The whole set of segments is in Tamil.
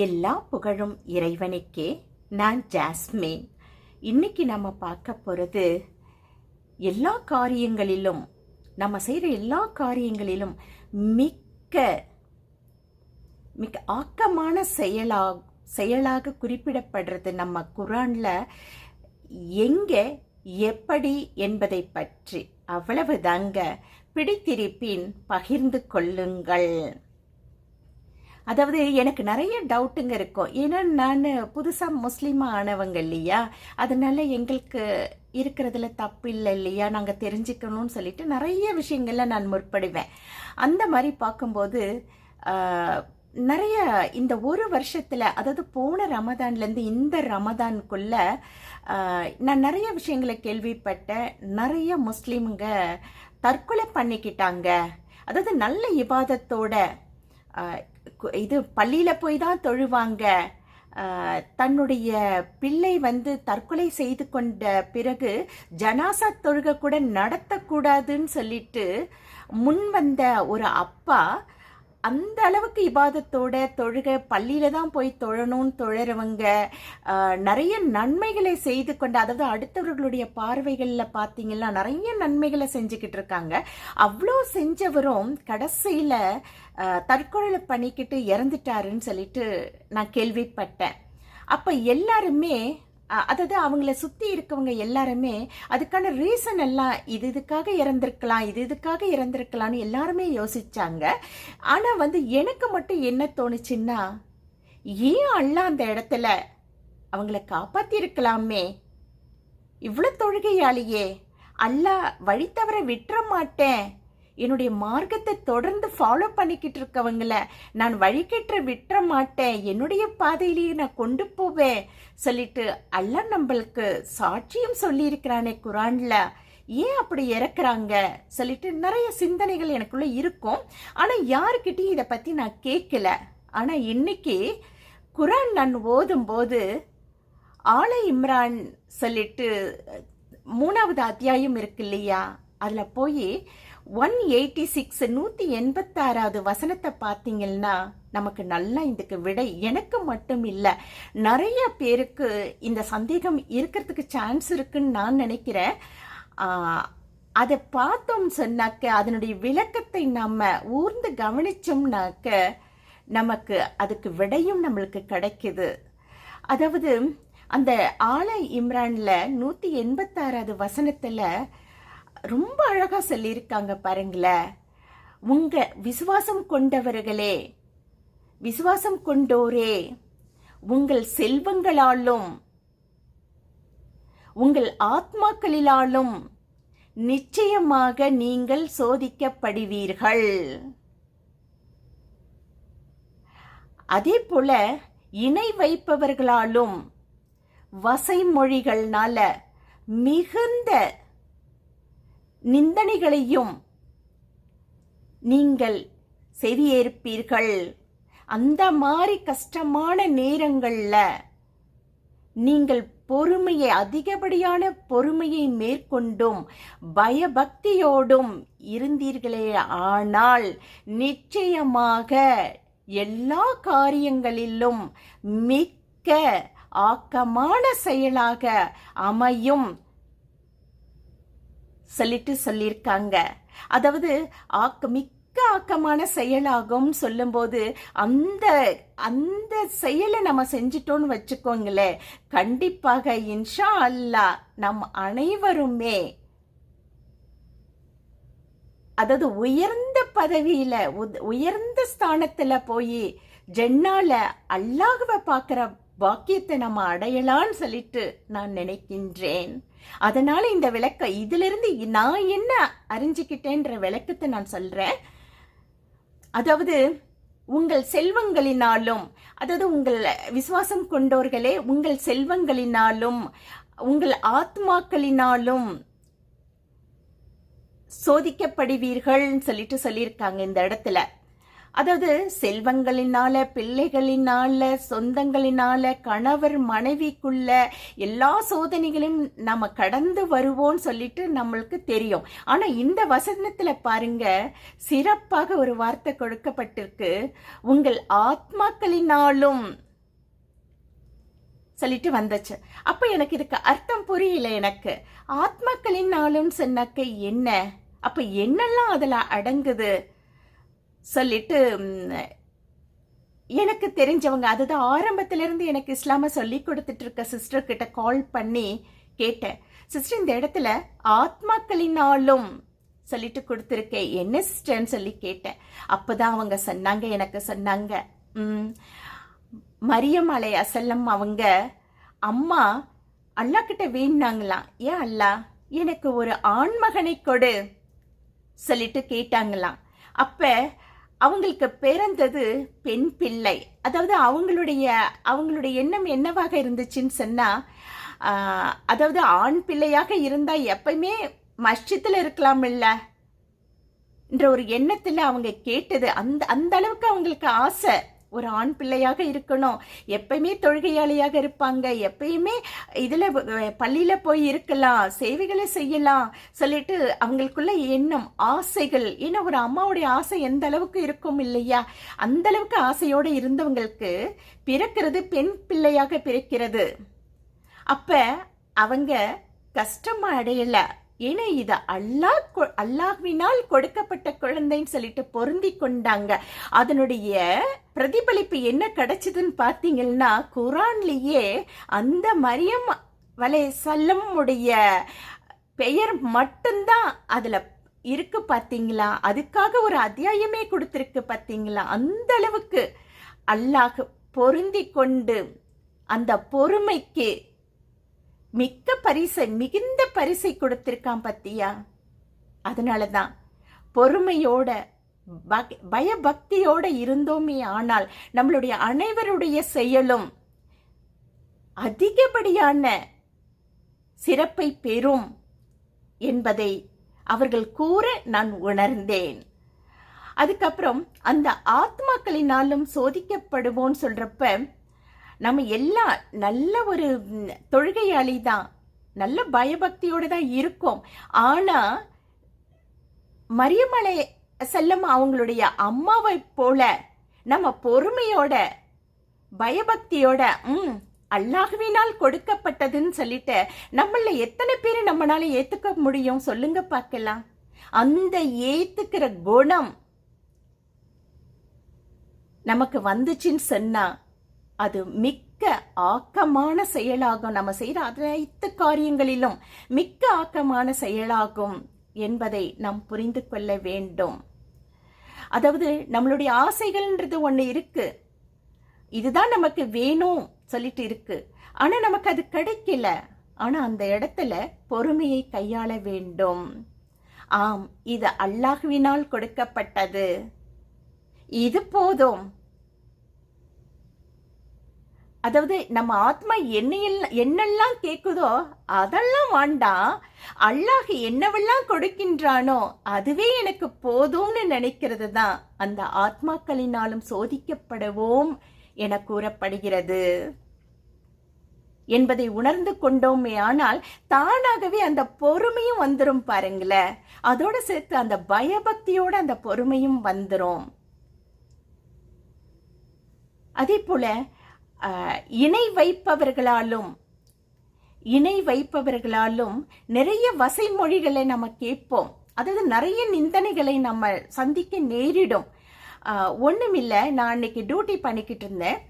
எல்லா புகழும் இறைவனுக்கே. நான் ஜாஸ்மின். இன்னைக்கு நம்ம பார்க்க போகிறது எல்லா காரியங்களிலும் நம்ம செய்கிற எல்லா காரியங்களிலும் மிக்க மிக்க ஆக்கமான செயலா செயலாக குறிப்பிடப்படுறது நம்ம குரானில். எங்கே எப்படி என்பதை பற்றி அவ்வளவுதாங்க. பிடித்திருப்பின் பகிர்ந்து கொள்ளுங்கள். அதாவது எனக்கு நிறைய டவுட்டுங்க இருக்கும். ஏன்னா நான் புதுசாக முஸ்லீமாக ஆனவங்க இல்லையா? அதனால் எங்களுக்கு இருக்கிறதுல தப்பு இல்லை இல்லையா? நாங்கள் தெரிஞ்சுக்கணும்னு சொல்லிட்டு நிறைய விஷயங்கள்ல நான் முற்படுவேன். அந்த மாதிரி பார்க்கும்போது நிறைய இந்த ஒரு வருஷத்தில் அதாவது போன ரமதான்லேருந்து இந்த ரமதானுக்குள்ள நான் நிறைய விஷயங்களை கேள்விப்பட்டேன். நிறைய முஸ்லீமுங்க தற்கொலை பண்ணிக்கிட்டாங்க. அதாவது நல்ல இபாதத்தோட இது பள்ளியில் போய் தான் தொழுவாங்க. தன்னுடைய பிள்ளை வந்து தற்கொலை செய்து கொண்ட பிறகு ஜனாசா தொழுகை கூட நடத்தக்கூடாதுன்னு சொல்லிட்டு முன் வந்த ஒரு அப்பா அந்த அளவுக்கு இபாதத்தோட தொழுக பள்ளியில தான் போய் தொழணும்னு தொழறவங்க நிறைய நன்மைகளை செய்து கொண்டு அதாவது அடுத்தவர்களுடைய பார்வைகளில் பார்த்தீங்கன்னா நிறைய நன்மைகளை செஞ்சுக்கிட்டு இருக்காங்க. அவ்வளோ செஞ்சவரும் கடைசியில் தற்கொலை பண்ணிக்கிட்டு இறந்துட்டாருன்னு சொல்லிட்டு நான் கேள்விப்பட்டேன். அப்போ எல்லாருமே அதாவது அவங்கள சுற்றி இருக்கவங்க எல்லாருமே அதுக்கான ரீசன் எல்லாம் இது இதுக்காக இறந்துருக்கலாம் இது இதுக்காக இறந்துருக்கலாம்னு எல்லாருமே யோசிச்சாங்க. ஆனால் வந்து எனக்கு மட்டும் என்ன தோணுச்சுன்னா ஏன் அல்லாஹ் அந்த இடத்துல அவங்கள காப்பாற்றிருக்கலாமே இவ்வளோ தொழுகையாளியே அல்லாஹ் வழி தவற விட்டுற மாட்டேன். என்னுடைய மார்க்கத்தை தொடர்ந்து ஃபாலோ பண்ணிக்கிட்டு இருக்கவங்கள நான் வழிகேற்ற விட்டுற மாட்டேன். என்னுடைய பாதையிலேயே நான் கொண்டு போவேன் சொல்லிட்டு அல்லாஹ் நம்மளுக்கு சாட்சியம் சொல்லியிருக்கிறானே குரானில். ஏன் அப்படி இறக்குறாங்க சொல்லிட்டு நிறைய சிந்தனைகள் எனக்குள்ளே இருக்கும். ஆனால் யாருக்கிட்டையும் இதை பற்றி நான் கேட்கல. ஆனால் இன்னைக்கு குரான் நான் ஓதும்போது ஆலை ஆல இம்ரான் சொல்லிட்டு மூணாவது அத்தியாயம் இருக்கு இல்லையா? அதில் போய் ஒன் எயிட்டி சிக்ஸ் நூற்றி எண்பத்தாறாவது வசனத்தை பார்த்தீங்கன்னா நமக்கு நல்லா இதுக்கு விடை. எனக்கு மட்டும் இல்லை நிறைய பேருக்கு இந்த சந்தேகம் இருக்கிறதுக்கு சான்ஸ் இருக்குன்னு நான் நினைக்கிறேன். அதை பார்த்தோம் சொன்னாக்க அதனுடைய விளக்கத்தை நம்ம ஊர்ந்து கவனிச்சோம்னாக்க நமக்கு அதுக்கு விடையும் நம்மளுக்கு கிடைக்குது. அதாவது அந்த ஆலை இம்ரானில் நூற்றி எண்பத்தாறாவது வசனத்தில் ரொம்ப அழகாக சொல்லியிருக்காங்க பாருங்களேன் உங்கள் விசுவாசம் கொண்டவர்களே விசுவாசம் கொண்டோரே உங்கள் செல்வங்களாலும் உங்கள் ஆத்மாக்களிலாலும் நிச்சயமாக நீங்கள் சோதிக்கப்படுவீர்கள். அதே போல இணை வைப்பவர்களாலும் வசைமொழிகள்னால மிகுந்த நிந்தனைகளையும் நீங்கள் செவியேற்பீர்கள். அந்த மாதிரி கஷ்டமான நேரங்களில் நீங்கள் பொறுமையை அதிகப்படியான பொறுமையை மேற்கொண்டும் பயபக்தியோடும் இருந்தீர்களே ஆனால் நிச்சயமாக எல்லா காரியங்களிலும் மிக்க ஆக்கமான செயலாக அமையும். சொல்லிட்டு சொல்லியிருக்காங்க. அதாவது ஆக்க மிக்க ஆக்கமான செயலாகும் சொல்லும்போது அந்த அந்த செயலை நம்ம செஞ்சிட்டோம்னு வச்சுக்கோங்களேன் கண்டிப்பாக இன்ஷா அல்லாஹ் நம் அனைவருமே அதாவது உயர்ந்த பதவியில உயர்ந்த ஸ்தானத்துல போய் ஜென்னால அல்லாஹ்வை பார்க்குற பாக்கியத்தை நம்ம அடையலாம்னு சொல்லிட்டு நான் நினைக்கின்றேன். அதனால இந்த விளக்க இதிலிருந்து நான் என்ன அறிஞ்சிக்கிட்டேன்ற விளக்கத்தை நான் சொல்றேன். அதாவது உங்கள் செல்வங்களினாலும் அதாவது உங்கள் விசுவாசம் கொண்டோர்களே உங்கள் செல்வங்களினாலும் உங்கள் ஆத்மாக்களினாலும் சோதிக்கப்படுவீர்கள்னு சொல்லிட்டு சொல்லியிருக்காங்க இந்த இடத்துல. அதாவது செல்வங்களினால பிள்ளைகளினால சொந்தங்களினால கணவர் மனைவிக்குள்ள எல்லா சோதனைகளையும் நம்ம கடந்து வருவோம்னு சொல்லிட்டு நம்மளுக்கு தெரியும். ஆனா இந்த வசனத்துல பாருங்க சிறப்பாக ஒரு வார்த்தை கொடுக்கப்பட்டிருக்கு. உங்கள் ஆத்மாக்களினாலும் சொல்லிட்டு வந்துச்சு. அப்ப எனக்கு இதுக்கு அர்த்தம் புரியல எனக்கு. ஆத்மாக்களினாலும் சொன்னாக்க என்ன? அப்ப என்னெல்லாம் அதுல அடங்குது? சொல்லிட்டு எனக்கு தெரிஞ்சவங்க அதுதான் ஆரம்பத்திலேருந்து எனக்கு இஸ்லாமை சொல்லி கொடுத்துட்டு இருக்க சிஸ்டர்கிட்ட கால் பண்ணி கேட்டேன். சிஸ்டர் இந்த இடத்துல ஆத்மாக்களினாலும் சொல்லிட்டு கொடுத்துருக்கேன். என்ன சிஸ்டர்ன்னு சொல்லி கேட்டேன். அப்போ தான் அவங்க சொன்னாங்க எனக்கு சொன்னாங்க. ம், அசல்லம் அவங்க அம்மா அல்லா கிட்ட வேணாங்களாம் ஏன் அல்லா எனக்கு ஒரு ஆண்மகனை கொடு சொல்லிட்டு கேட்டாங்களாம். அப்போ அவங்களுக்கு பிறந்தது பெண் பிள்ளை. அதாவது அவங்களுடைய அவங்களுடைய எண்ணம் என்னவாக இருந்துச்சுன்னு சொன்னால் அதாவது ஆண் பிள்ளையாக இருந்தால் எப்பயுமே மஸ்ஜித்தில் இருக்கலாம் இல்லை என்ற ஒரு எண்ணத்தில் அவங்க கேட்டது. அந்த அந்த அளவுக்கு அவங்களுக்கு ஆசை. ஒரு ஆண் பிள்ளையாக இருக்கணும். எப்பயுமே தொழுகையாளியாக இருப்பாங்க. எப்பயுமே இதில் பள்ளியில் போய் இருக்கலாம் சேவைகளை செய்யலாம் சொல்லிட்டு அவங்களுக்குள்ள எண்ணம் ஆசைகள். ஏன்னா ஒரு அம்மாவுடைய ஆசை எந்த அளவுக்கு இருக்கும் இல்லையா? அந்த அளவுக்கு ஆசையோடு இருந்தவங்களுக்கு பிறக்கிறது பெண் பிள்ளையாக பிறக்கிறது. அப்போ அவங்க கஷ்டமாக அடையலை. ஏன்னா இது அல்லாஹ் கொ- அல்லாஹ்வினால் கொடுக்கப்பட்ட குழந்தைன்னு சொல்லிட்டு பொருந்தி கொண்டாங்க. அதனுடைய பிரதிபலிப்பு என்ன கிடைச்சதுன்னு பார்த்தீங்கன்னா குரான்லேயே அந்த மரியம் வலை சல்லமுடைய பெயர் மட்டும்தான் அதில் இருக்கு பார்த்தீங்களா? அதுக்காக ஒரு அத்தியாயமே கொடுத்துருக்கு பார்த்தீங்களா? அந்த அளவுக்கு அல்லாஹ் பொருந்தி கொண்டு அந்த பொறுமைக்கு மிக்க பரிசை மிகுந்த பரிசை கொடுத்திருக்கான் பத்தியா? அதனாலதான் பொறுமையோட பயபக்தியோட இருந்தோமே ஆனால் நம்மளுடைய அனைவருடைய செயலும் அதிகப்படியான சிறப்பை பெறும் என்பதை அவர்கள் கூற நான் உணர்ந்தேன். அதுக்கப்புறம் அந்த ஆத்மாக்களினாலும் சோதிக்கப்படுவோன்னு சொல்றப்ப நம்ம எல்லாம் நல்ல ஒரு தொழுகையாளி தான் நல்ல பயபக்தியோடு தான் இருக்கோம். ஆனால் மரியமலை செல்லம் அவங்களுடைய அம்மாவை போல நம்ம பொறுமையோட பயபக்தியோட ம் அல்லாஹுவினால் கொடுக்கப்பட்டதுன்னு சொல்லிட்டு நம்மள எத்தனை பேர் நம்மளால ஏத்துக்க முடியும்? சொல்லுங்க பார்க்கலாம். அந்த ஏத்துக்கிற குணம் நமக்கு வந்துச்சுன்னு சொன்னா அது மிக்க ஆக்கமான செயலாகும். நம்ம செய்கிற அனைத்து காரியங்களிலும் மிக்க ஆக்கமான செயலாகும் என்பதை நாம் புரிந்து கொள்ள வேண்டும். அதாவது நம்மளுடைய ஆசைகள்ன்றது ஒன்று இருக்கு. இதுதான் நமக்கு வேணும் சொல்லிட்டு இருக்கு. ஆனால் நமக்கு அது கிடைக்கல. ஆனால் அந்த இடத்துல பொறுமையை கையாள வேண்டும். ஆம் இது அல்லாஹ்வினால் கொடுக்கப்பட்டது. இது போதும். அதாவது நம்ம ஆத்மா என்னையெல்லாம் என்னெல்லாம் கேட்குதோ அதெல்லாம் வேண்டாம் அல்லாஹ் என்னவெல்லாம் கொடுக்கின்றானோ அதுவே எனக்கு போதும்னு நினைக்கிறது தான். அந்த ஆத்மாக்களினாலும் சோதிக்கப்படுவோம் என கூறப்படுகிறது. என்பதை உணர்ந்து கொண்டோமே ஆனால் தானாகவே அந்த பொறுமையும் வந்துடும் பாருங்களேன் அதோட சேர்த்து அந்த பயபக்தியோட அந்த பொறுமையும் வந்துடும் அதே போல இணை வைப்பவர்களாலும் இணை வைப்பவர்களாலும் நிறைய வசை மொழிகளை நம்ம கேட்போம். அதாவது நிறைய நிந்தனைகளை நம்ம சந்திக்க நேரிடும். ஒன்றுமில்லை நான் அன்னைக்கு டியூட்டி பண்ணிக்கிட்டு இருந்தேன்.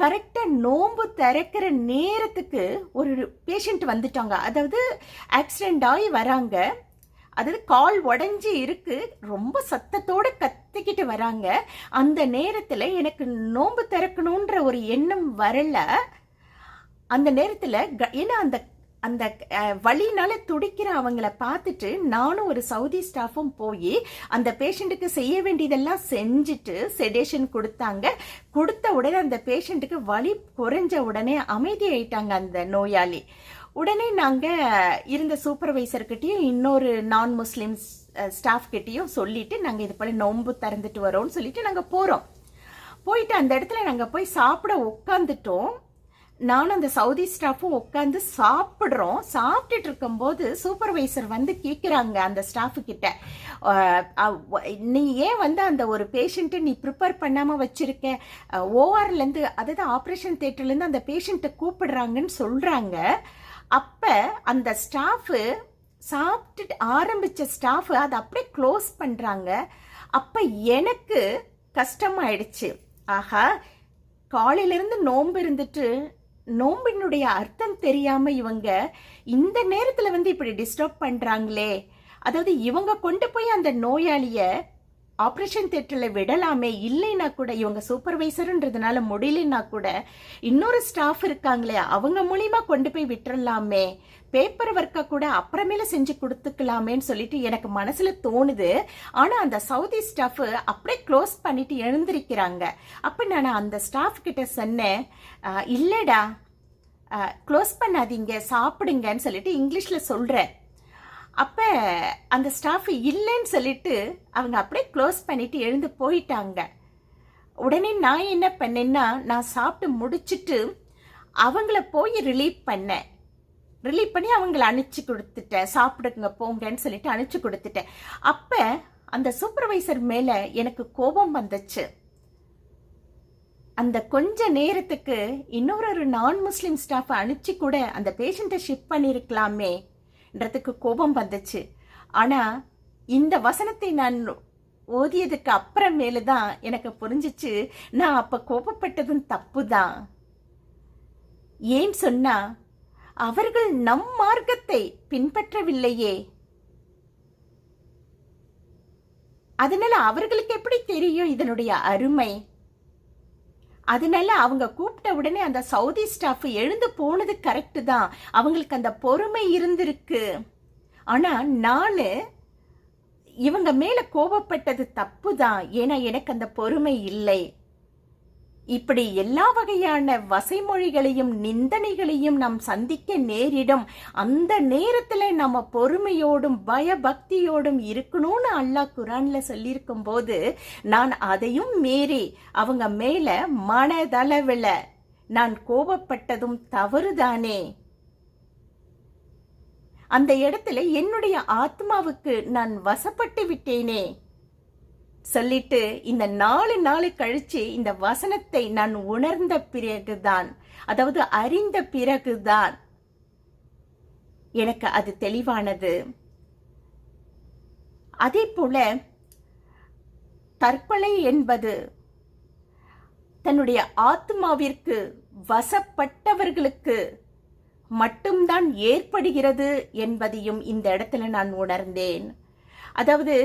கரெக்டாக நோன்பு திறக்கிற நேரத்துக்கு ஒரு பேஷண்ட் வந்துட்டாங்க. அதாவது ஆக்சிடெண்ட் ஆகி வராங்க. அதாவது கால் உடஞ்சி இருக்கு. ரொம்ப சத்தத்தோட கத்திக்கிட்டு வராங்க. அந்த நேரத்தில் எனக்கு நோன்பு திறக்கணுன்ற ஒரு எண்ணம் வரல. அந்த நேரத்தில் ஏன்னா அந்த அந்த வழினால துடிக்கிற அவங்கள பார்த்துட்டு நானும் ஒரு சவுதி ஸ்டாஃபும் போய் அந்த பேஷண்ட்டுக்கு செய்ய வேண்டியதெல்லாம் செஞ்சுட்டு செடேஷன் கொடுத்தாங்க. கொடுத்த உடனே அந்த பேஷண்ட்டுக்கு வலி குறைஞ்ச உடனே அமைதி ஆயிட்டாங்க அந்த நோயாளி. உடனே நாங்கள் இருந்த சூப்பர்வைசர்கிட்டையும் இன்னொரு நான் முஸ்லீம்ஸ் ஸ்டாஃப் கிட்டேயும் சொல்லிட்டு நாங்கள் இது போல் நோன்பு திறந்துட்டு வரோம்னு சொல்லிட்டு நாங்கள் போகிறோம் போயிட்டு அந்த இடத்துல நாங்கள் போய் சாப்பிட உட்காந்துட்டோம் நானும் அந்த சவுதி ஸ்டாஃபும் உட்காந்து சாப்பிட்றோம். சாப்பிட்டுட்டு இருக்கும்போது சூப்பர்வைசர் வந்து கேட்குறாங்க அந்த ஸ்டாஃபு கிட்ட. நீ ஏன் வந்து அந்த ஒரு பேஷண்ட்டை நீ ப்ரிப்பேர் பண்ணாமல் வச்சுருக்க? ஓஆர்லேருந்து அதாவது ஆப்ரேஷன் தேட்டர்லேருந்து அந்த பேஷண்ட்டை கூப்பிடுறாங்கன்னு சொல்கிறாங்க அப்போ அந்த ஸ்டாஃபு சாப்பிட்டுட்டு ஆரம்பித்த ஸ்டாஃபு அதை அப்படியே க்ளோஸ் பண்ணுறாங்க அப்போ எனக்கு கஷ்டமாயிடுச்சு. ஆஹா காலையிலேருந்து நோன்பு இருந்துட்டு நோம்பினுடைய அர்த்தம் தெரியாமல் இவங்க இந்த நேரத்தில் வந்து இப்படி டிஸ்டர்ப் பண்ணுறாங்களே அதாவது இவங்க கொண்டு போய் அந்த நோயாளியை ஆப்ரேஷன் தேட்டரில் விடலாமே இல்லைன்னா கூட இவங்க சூப்பர்வைசருன்றதுனால முடியலன்னா கூட இன்னொரு ஸ்டாஃப் இருக்காங்களே அவங்க மூலியமா கொண்டு போய் விட்டுறலாமே. பேப்பர் ஒர்க்கை கூட அப்புறமேல செஞ்சு கொடுத்துக்கலாமேன்னு சொல்லிட்டு எனக்கு மனசுல தோணுது. ஆனா அந்த சவுதி ஸ்டாஃப் அப்படியே க்ளோஸ் பண்ணிட்டு எழுந்திருக்கிறாங்க. அப்ப நான் அந்த ஸ்டாஃப் கிட்ட சொன்னேன் இல்லைடா இல்லடா க்ளோஸ் பண்ணாதீங்க சாப்பிடுங்கன்னு சொல்லிட்டு இங்கிலீஷ்ல சொல்றேன். அப்போ அந்த ஸ்டாஃப் இல்லைன்னு சொல்லிட்டு அவங்க அப்படியே க்ளோஸ் பண்ணிட்டு எழுந்து போயிட்டாங்க. உடனே நான் என்ன பண்ணேன்னா நான் சாப்பிட்டு முடிச்சுட்டு அவங்கள போய் ரிலீவ் பண்ணேன். ரிலீவ் பண்ணி அவங்கள அனுப்பிச்சி கொடுத்துட்டேன். சாப்பிடுங்க போங்கன்னு சொல்லிட்டு அனுப்பிச்சி கொடுத்துட்டேன். அப்போ அந்த சூப்பர்வைசர் மேலே எனக்கு கோபம் வந்துச்சு. அந்த கொஞ்ச நேரத்துக்கு இன்னொரு ஒரு நான் முஸ்லீம் ஸ்டாஃபை அனுப்பிச்சி கூட அந்த பேஷண்ட்டை ஷிப் என்றதுக்கு கோபம் வந்துச்சு. ஆனால் இந்த வசனத்தை நான் ஓதியதுக்கு அப்புறமேலு தான் எனக்கு புரிஞ்சிச்சு நான் அப்போ கோபப்பட்டதும் தப்பு தான் ஏன் சொன்னா அவர்கள் நம் மார்க்கத்தை பின்பற்றவில்லையே. அதனால அவர்களுக்கு எப்படி தெரியும் இதனுடைய அருமை? அதனால அவங்க கூப்பிட்ட உடனே அந்த சவுதி ஸ்டாஃப் எழுந்து போனது கரெக்டு தான். அவங்களுக்கு அந்த பொறுமை இருந்திருக்கு. ஆனா நானு இவங்க மேல கோபப்பட்டது தப்பு தான் ஏன்னா எனக்கு அந்த பொறுமை இல்லை. இப்படி எல்லா வகையான வசைமொழிகளையும் நிந்தனைகளையும் நாம் சந்திக்க நேரிடும். அந்த நேரத்தில் நம்ம பொறுமையோடும் பயபக்தியோடும் இருக்கணும்னு அல்லாஹ் குரான்ல சொல்லியிருக்கும் போது நான் அதையும் மீறி அவங்க மேல மனதளவில் நான் கோபப்பட்டதும் தவறுதானே? அந்த இடத்துல என்னுடைய ஆத்மாவுக்கு நான் வசப்பட்டு விட்டேனே? சொல்லிட்டு இந்த நாலு நாள் கழிச்சு இந்த வசனத்தை நான் உணர்ந்த பிறகுதான் அதாவது அறிந்த பிறகுதான் எனக்கு அது தெளிவானது. அதே போல தற்கொலை என்பது தன்னுடைய ஆத்மாவிற்கு வசப்பட்டவர்களுக்கு மட்டும்தான் ஏற்படுகிறது என்பதையும் இந்த இடத்துல நான் உணர்ந்தேன். அதாவது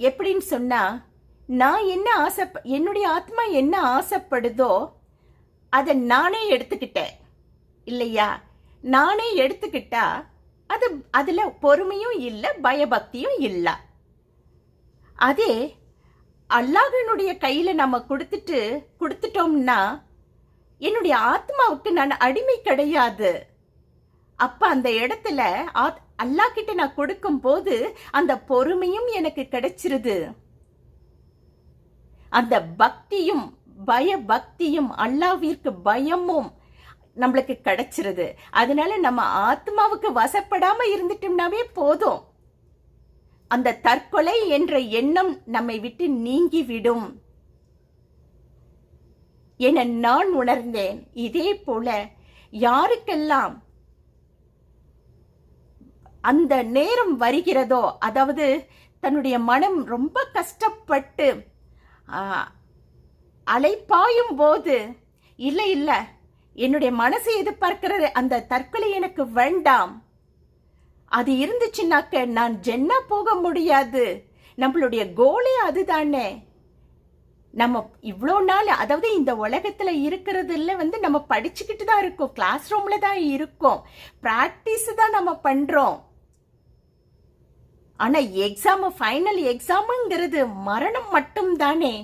எப்படின்னு சொன்னால் நான் என்ன ஆசை என்னுடைய ஆத்மா என்ன ஆசைப்படுதோ அதை நானே எடுத்துக்கிட்டேன். இல்லையா? நானே எடுத்துக்கிட்டா அது அதில் பொறுமையும் இல்லை பயபக்தியும் இல்லை. அதே அல்லாஹனுடைய கையில் நம்ம கொடுத்துட்டு கொடுத்துட்டோம்னா என்னுடைய ஆத்மாவுக்கு நான் அடிமை கிடையாது. அப்போ அந்த இடத்துல ஆத்- அல்லாஹ் கிட்ட நான் கொடுக்கும் போது அந்த பொறுமையும் எனக்கு கிடைச்சிருது. அந்த பக்தியும் பய பக்தியும் அல்லாவிற்கு பயமும் நம்மளுக்கு கிடைச்சிருது. அதனால நம்ம ஆத்மாவுக்கு வசப்படாம இருந்துட்டோம்னாவே போதும். அந்த தற்கொலை என்ற எண்ணம் நம்மை விட்டு நீங்கிவிடும். என நான் உணர்ந்தேன். இதே போல யாருக்கெல்லாம் அந்த நேரம் வருகிறதோ அதாவது தன்னுடைய மனம் ரொம்ப கஷ்டப்பட்டு அலைப்பாயும் போது இல்லை இல்லை என்னுடைய மனசு எதிர்பார்க்கிறது அந்த தற்கொலை எனக்கு வேண்டாம். அது இருந்துச்சுன்னாக்க நான் ஜென்னா போக முடியாது. நம்மளுடைய கோலே அதுதானே. நம்ம இவ்வளோ நாள் அதாவது இந்த உலகத்தில் இருக்கிறதுல வந்து நம்ம படிச்சுக்கிட்டு தான் இருக்கோம். கிளாஸ் ரூமில் தான் இருக்கோம். ப்ராக்டிஸ் தான் நம்ம பண்ணுறோம் ஆனா எக்ஸாம் ஃபைனல் எக்ஸாமுங்கிறது மரணம் மட்டும் தானே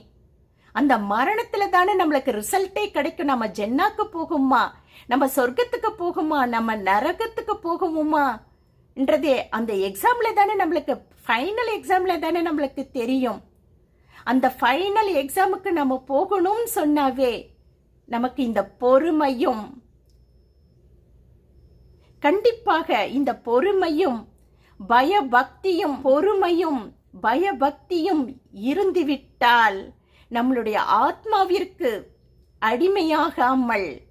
அந்த மரணத்துல தானே நம்மளுக்கு ரிசல்ட்டே கிடைக்கும். நம்ம ஜென்னாக்கு போகுமா? நம்ம சொர்க்கத்துக்கு போகுமா? நம்ம நரகத்துக்கு போகுமா? என்றதே அந்த எக்ஸாம்ல தானே நம்மளுக்கு ஃபைனல் எக்ஸாம்ல தானே நம்மளுக்கு தெரியும். அந்த ஃபைனல் எக்ஸாமுக்கு நம்ம போகணும்னு சொன்னாவே நமக்கு இந்த பொறுமையும் கண்டிப்பாக இந்த பொறுமையும் பயபக்தியும் பொறுமையும் பயபக்தியும் இருந்துவிட்டால் நம்மளுடைய ஆத்மாவிற்கு அடிமையாகாமல்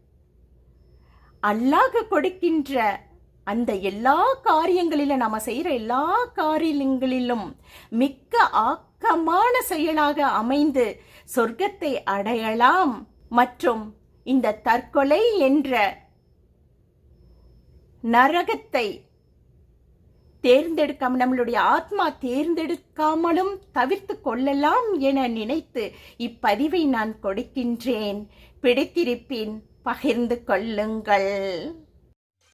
அல்லாஹ் கொடுக்கின்ற அந்த எல்லா காரியங்களிலும் நம்ம செய்கிற எல்லா காரியங்களிலும் மிக்க ஆக்கமான செயலாக அமைந்து சொர்க்கத்தை அடையலாம். மற்றும் இந்த தற்கொலை என்ற நரகத்தை தேர்ந்தெடுக்காம நம்மளுடைய ஆத்மா தேர்ந்தெடுக்காமலும் தவிர்த்து கொள்ளலாம் என நினைத்து இப்பதிவை நான் கொடுக்கின்றேன். பிடித்திருப்பின் பகிர்ந்து கொள்ளுங்கள்.